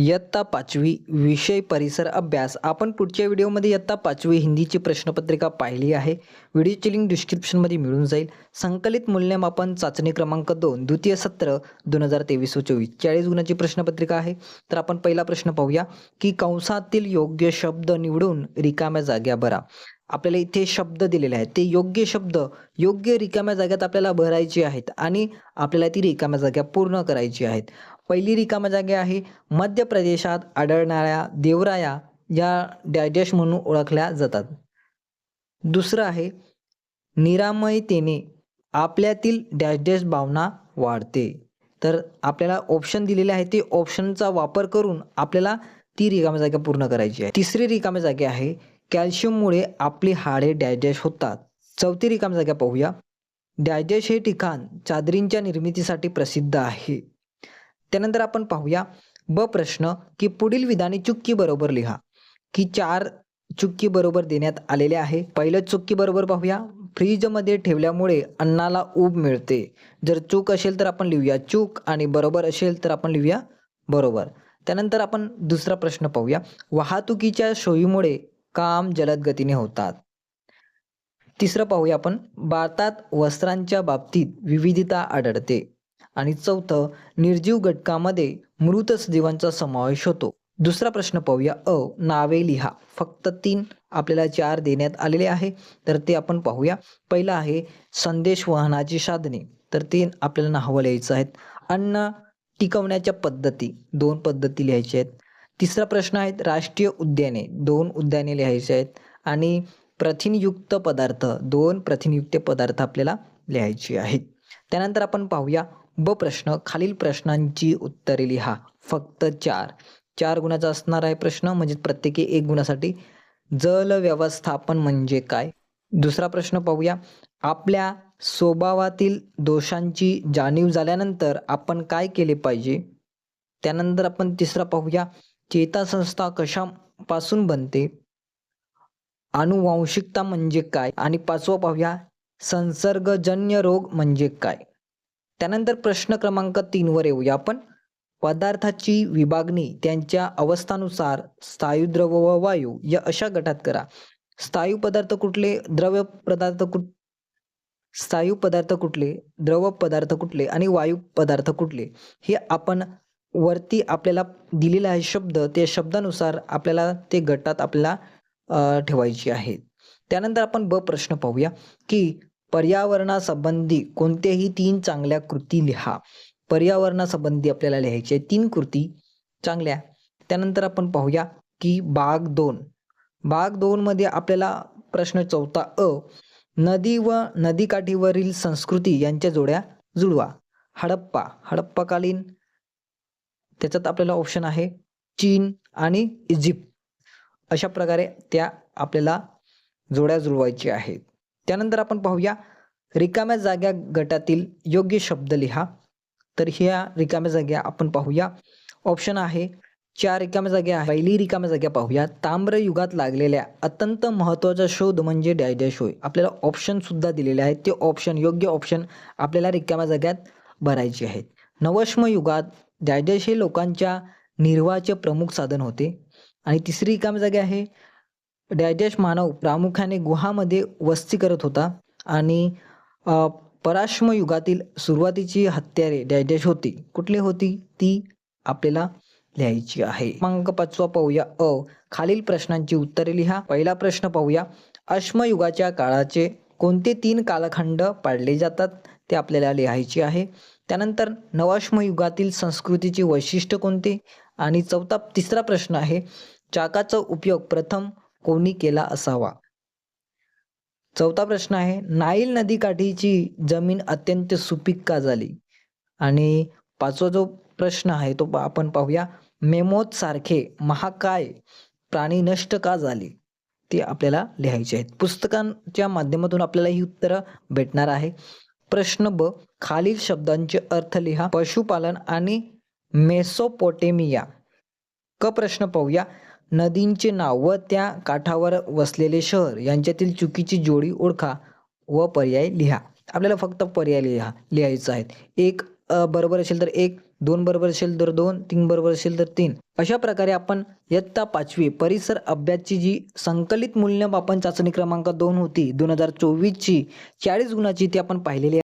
इयत्ता पाचवी विषय परिसर अभ्यास. आपण पुढच्या व्हिडिओमध्ये इयत्ता पाचवी हिंदीची प्रश्नपत्रिका पाहिली आहे. व्हिडिओची लिंक डिस्क्रिप्शनमध्ये मिळून जाईल. संकलित मूल्यमापन चाचणी क्रमांक दोन द्वितीय सत्र दोन हजार तेवीस व चोवीस. चाळीस गुणाची प्रश्नपत्रिका आहे. तर आपण पहिला प्रश्न पाहूया की कंसातील योग्य शब्द निवडून रिकाम्या जाग्या भरा. आपल्याला इथे शब्द दिलेले आहेत. ते योग्य शब्द योग्य रिकाम्या जाग्यात आपल्याला भरायचे आहेत आणि आपल्याला ती रिकाम्या जाग्या पूर्ण करायची आहेत. पहिली रिकाम्या जागी आहे. मध्य प्रदेशात आढळणाऱ्या देवराया या डॅडॅश म्हणून ओळखल्या जातात. दुसरं आहे निरामयतेने आपल्यातील डॅश डॅश भावना वाढते. तर आपल्याला ऑप्शन दिलेले आहे ते ऑप्शनचा वापर करून आपल्याला ती रिकाम्या जागा पूर्ण करायची आहे. तिसरी रिकाम्या जागा आहे कॅल्शियममुळे आपली हाडे डॅश होतात. चौथी रिकाम्या जागा पाहूया. डॅश हे ठिकाण चादरींच्या निर्मितीसाठी प्रसिद्ध आहे. त्यानंतर आपण पाहूया ब प्रश्न की पुढील विधाने चुक्की बरोबर लिहा. की चार चुक्की बरोबर देण्यात आलेले आहे. पहिलं चुक्की बरोबर पाहूया. फ्रीजमध्ये ठेवल्यामुळे अन्नाला ऊब मिळते. जर चूक असेल तर आपण लिहूया चूक आणि बरोबर असेल तर आपण लिहूया बरोबर. त्यानंतर आपण दुसरा प्रश्न पाहूया. वाहतुकीच्या सोयीमुळे काम जलद गतीने होतात. तिसरं पाहूया आपण. भारतात वस्त्रांच्या बाबतीत विविधता आढळते. आणि चौथं निर्जीव घटकामध्ये मृत सजीवांचा समावेश होतो. दुसरा प्रश्न पाहूया. अ नावे लिहा. फक्त तीन आपल्याला चार देण्यात आलेले आहे. तर ते आपण पाहूया. पहिलं आहे संदेश वहनाची साधने. तर ते आपल्याला नावं लिहायचं आहेत. अन्न टिकवण्याच्या पद्धती. दोन पद्धती लिहायच्या आहेत. तिसरा प्रश्न आहे राष्ट्रीय उद्याने. दोन उद्याने लिहायचे आहेत. आणि प्रथिनयुक्त पदार्थ. दोन प्रथिनयुक्त पदार्थ आपल्याला लिहायचे आहेत. त्यानंतर आपण पाहूया ब प्रश्न. खालील प्रश्नांची उत्तरे लिहा. फक्त चार. चार गुणाचा असणार आहे प्रश्न म्हणजे प्रत्येकी एक गुणासाठी जल व्यवस्थापन म्हणजे काय? दुसरा प्रश्न पाहूया. आपल्या स्वभावातील दोषांची जाणीव झाल्यानंतर आपण काय केले पाहिजे? त्यानंतर आपण तिसरा पाहूया. चेतासंस्था कशापासून बनते? अनुवांशिकता म्हणजे काय? आणि पाचवा पाहूया. संसर्गजन्य रोग म्हणजे काय? त्यानंतर प्रश्न क्रमांक तीनवर येऊया आपण. पदार्थाची विभागणी त्यांच्या अवस्थानुसार स्थायू द्रव व वायू या अशा गटात करा. स्थायू पदार्थ कुठले? द्रव्य पदार्थ कुठ स्थायू पदार्थ कुठले? द्रव पदार्थ कुठले? आणि वायू पदार्थ कुठले? हे आपण वरती आपल्याला दिलेला आहे शब्द त्या शब्दानुसार आपल्याला ते गटात आपल्याला ठेवायचे आहे त्यानंतर आपण ब प्रश्न पाहूया की पर्यावरणासंबंधी कोणत्याही तीन चांगल्या कृती लिहा. पर्यावरणासंबंधी आपल्याला लिहायचे तीन कृती चांगल्या. त्यानंतर आपण पाहूया की बाग दोन. बाग दोन मध्ये आपल्याला प्रश्न चौथा अ नदी व नदीकाठीवरील संस्कृती यांच्या जोड्या जुळवा. हडप्पा. हडप्पाकालीन त्याच्यात आपल्याला ऑप्शन आहे चीन आणि इजिप्त. अशा प्रकारे त्या आपल्याला जोड्या जुळवायच्या आहेत. त्यानंतर आपण पाहूया रिकाम्या जाग्या गटातील योग्य शब्द लिहा. तर ह्या रिकाम्या जाग्या आपण पाहूया. ऑप्शन आहे चार रिकाम्या जाग्या आहे पहिली रिकाम्या जाग्या पाहूया. ताम्र युगात लागलेल्या अत्यंत महत्त्वाचा शोध म्हणजे डॅडॅश होय. आपल्याला ऑप्शन सुद्धा दिलेले आहेत. ते ऑप्शन योग्य ऑप्शन आपल्याला रिकाम्या जाग्यात भरायचे आहेत. नवश्म युगात डॅडॅश हे लोकांच्या निर्वाहाचे प्रमुख साधन होते. आणि तिसरी रिकाम्या जागा आहे डॅडॅश मानव प्रामुख्याने गुहामध्ये वस्ती करत होता आणि पराश्म युगातील सुरुवातीची हत्यारे डॅडॅश होती. कुठली होती? ती आपल्याला लिहायची आहे. क्रमांक पाचवा पाहूया. अ खालील प्रश्नांची उत्तरे लिहा. पहिला प्रश्न पाहूया. अश्मयुगाच्या काळाचे कोणते तीन कालखंड पाडले जातात? ते आपल्याला लिहायचे आहे. त्यानंतर नवाश्मयुगातील संस्कृतीची संस्कृतीचे वैशिष्ट्य कोणते? आणि चौथा तिसरा प्रश्न आहे. चाकाचा उपयोग प्रथम कोणी केला असावा? चौथा प्रश्न आहे नाईल नदीकाठीची जमीन अत्यंत सुपीक का झाली. आणि पाचवा जो प्रश्न आहे तो आपण पाहूया मेमोत सारखे महाकाय प्राणी नष्ट का झाले? ते आपल्याला लिहायचे आहेत. पुस्तकांच्या माध्यमातून आपल्याला ही उत्तरं भेटणार आहे. प्रश्न ब खालील शब्दांचे अर्थ लिहा. पशुपालन आणि मेसोपोटेमिया. क प्रश्न पाहूया. नदींचे नाव व त्या काठावर वसलेले शहर. यांच्यातील चुकीची जोडी ओळखा व पर्याय लिहा. आपल्याला फक्त पर्याय लिहा लिहायचं आहे. एक बरोबर असेल तर एक दोन बरोबर असेल तर दोन तीन बरोबर असेल तर तीन. अशा प्रकारे आपण इयत्ता पाचवी परिसर अभ्यासची जी संकलित मूल्यमापन चाचणी क्रमांक दोन होती दोन हजार चोवीसची चाळीस गुणाची ती आपण पाहिलेली